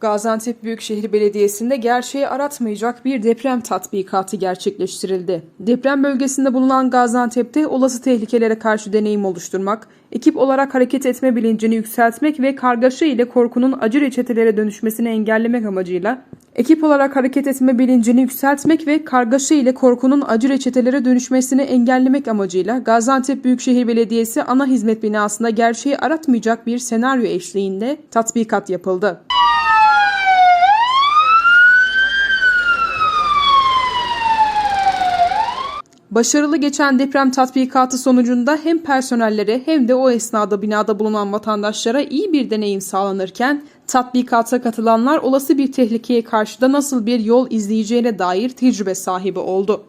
Gaziantep Büyükşehir Belediyesi'nde gerçeği aratmayacak bir deprem tatbikatı gerçekleştirildi. Deprem bölgesinde bulunan Gaziantep'te olası tehlikelere karşı deneyim oluşturmak, ekip olarak hareket etme bilincini yükseltmek ve kargaşa ile korkunun acı reçetelere dönüşmesini engellemek amacıyla ekip olarak hareket etme bilincini yükseltmek ve kargaşa ile korkunun acı reçetelere dönüşmesini engellemek amacıyla Gaziantep Büyükşehir Belediyesi ana hizmet binasında gerçeği aratmayacak bir senaryo eşliğinde tatbikat yapıldı. Başarılı geçen deprem tatbikatı sonucunda hem personellere hem de o esnada binada bulunan vatandaşlara iyi bir deneyim sağlanırken tatbikata katılanlar olası bir tehlikeye karşı da nasıl bir yol izleyeceğine dair tecrübe sahibi oldu.